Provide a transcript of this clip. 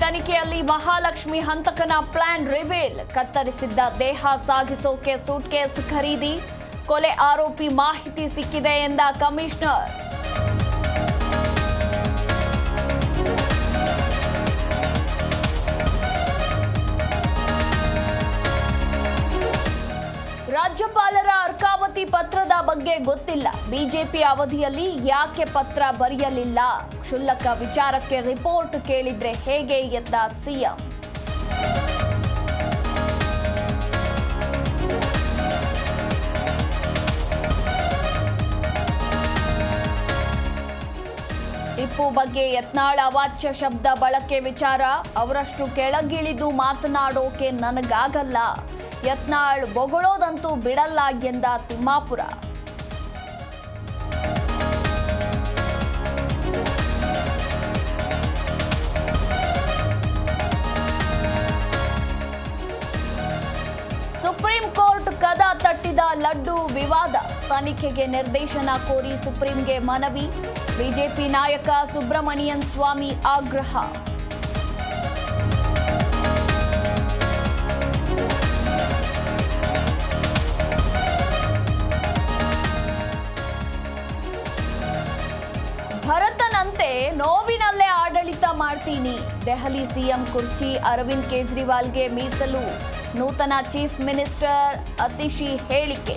ತನಿಖೆಯಲ್ಲಿ ಮಹಾಲಕ್ಷ್ಮಿ ಹಂತಕನ plan reveal. ಕತ್ತರಿಸಿದ್ದ ದೇಹ ಸಾಗಿಸೋಕೆ ಸೂಟ್ಕೇಸ್ ಖರೀದಿ. ಕೊಲೆ ಆರೋಪಿ ಮಾಹಿತಿ ಸಿಕ್ಕಿದೆ ಎಂದ ಕಮಿಷನರ್. ರಾಜ್ಯಪಾಲರ ಅರ್ಕಾವತಿ ಪತ್ರದ ಬಗ್ಗೆ ಗೊತ್ತಿಲ್ಲ. ಬಿಜೆಪಿ ಅವಧಿಯಲ್ಲಿ ಯಾಕೆ ಪತ್ರ ಬರೆಯಲಿಲ್ಲ? ಕ್ಷುಲ್ಲಕ ವಿಚಾರಕ್ಕೆ ರಿಪೋರ್ಟ್ ಕೇಳಿದ್ರೆ ಹೇಗೆ ಎಂದ ಸಿಎಂ. ಟಿಪ್ಪು ಬಗ್ಗೆ ಯತ್ನಾಳ ಅವಾಚ್ಯ ಶಬ್ದ ಬಳಕೆ ವಿಚಾರ. ಅವರಷ್ಟು ಕೆಳಗಿಳಿದು ಮಾತನಾಡೋಕೆ ನನಗಾಗಲ್ಲ. ಯತ್ನಾಳ್ ಬೊಗಳೋದಂತೂ ಬಿಡಲ್ಲ ಎಂದ ತಿಮ್ಮಾಪುರ. ಸುಪ್ರೀಂ ಕೋರ್ಟ್ ಕದ ತಟ್ಟಿದ ಲಡ್ಡು ವಿವಾದ. ತನಿಖೆಗೆ ನಿರ್ದೇಶನ ಕೋರಿ ಸುಪ್ರೀಂಗೆ ಮನವಿ. ಬಿಜೆಪಿ ನಾಯಕ ಸುಬ್ರಮಣಿಯನ್ ಸ್ವಾಮಿ ಆಗ್ರಹ. ಭರತನಂತೆ ನೋವಿನಲ್ಲೇ ಆಡಳಿತ ಮಾಡ್ತೀನಿ. ದೆಹಲಿ ಸಿಎಂ ಕುರ್ಚಿ ಅರವಿಂದ್ ಕೇಜ್ರಿವಾಲ್ಗೆ ಮೀಸಲು. ನೂತನ ಚೀಫ್ ಮಿನಿಸ್ಟರ್ ಅತಿಶಿ ಹೇಳಿಕೆ.